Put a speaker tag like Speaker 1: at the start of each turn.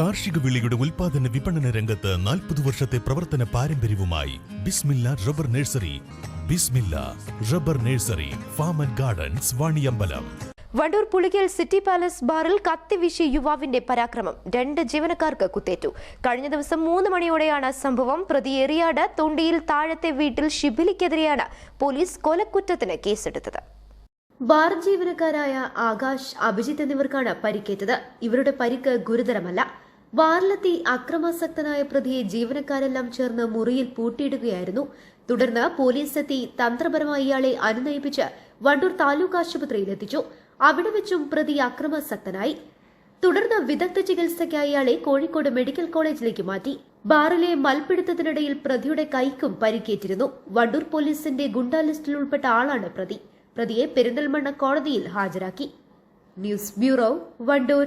Speaker 1: കാർഷിക വിളിയുടെ ഉൽപാദന വിപണന രംഗത്ത് നാൽപ്പത് വർഷത്തെ പ്രവർത്തന പാരമ്പര്യവുമായി Bismillah rubber nursery. Bismillah rubber nursery farm and gardens Vaniyambalam.
Speaker 2: Wandoor Pulikkal city palace ബാറിൽ കത്തിവീശി യുവാവിന്റെ പരാക്രമം. രണ്ട് ജീവനക്കാർക്ക് കുത്തേറ്റു. കഴിഞ്ഞ ദിവസം മൂന്ന് മണിയോടെയാണ് സംഭവം. പ്രതി എറിയാട് തൊണ്ടിയിൽ താഴത്തെ വീട്ടിൽ ഷിബിലിക്കെതിരെയാണ് പോലീസ് കൊലക്കുറ്റത്തിന് കേസെടുത്തത്. ബാർ ജീവനക്കാരായ ആകാശ് അഭിജിത്ത് എന്നിവർക്കാണ് പരിക്കേറ്റത്. ഇവരുടെ പരിക്ക് ഗുരുതരമല്ല. ബാറിലെത്തി അക്രമാസക്തനായ പ്രതിയെ ജീവനക്കാരെല്ലാം ചേർന്ന് മുറിയിൽ പൂട്ടിയിടുകയായിരുന്നു. തുടർന്ന് പോലീസ് എത്തി തന്ത്രപരമായി ഇയാളെ അനുനയിപ്പിച്ച് വണ്ടൂർ താലൂക്ക് ആശുപത്രിയിൽ എത്തിച്ചു. അവിടെ വെച്ചും പ്രതി അക്രമാസക്തനായി. തുടർന്ന് വിദഗ്ധ ചികിത്സയ്ക്കായി ഇയാളെ കോഴിക്കോട് മെഡിക്കൽ കോളേജിലേക്ക് മാറ്റി. ബാറിലെ മൽപിടുത്തത്തിനിടയിൽ പ്രതിയുടെ കൈക്കും പരിക്കേറ്റിരുന്നു. വണ്ടൂർ പോലീസിന്റെ ഗുണ്ടാ ലിസ്റ്റിൽ ഉൾപ്പെട്ട ആളാണ് പ്രതി. പ്രതിയെ പെരിന്തൽമണ്ണ കോടതിയിൽ ഹാജരാക്കി. News bureau Wandoor.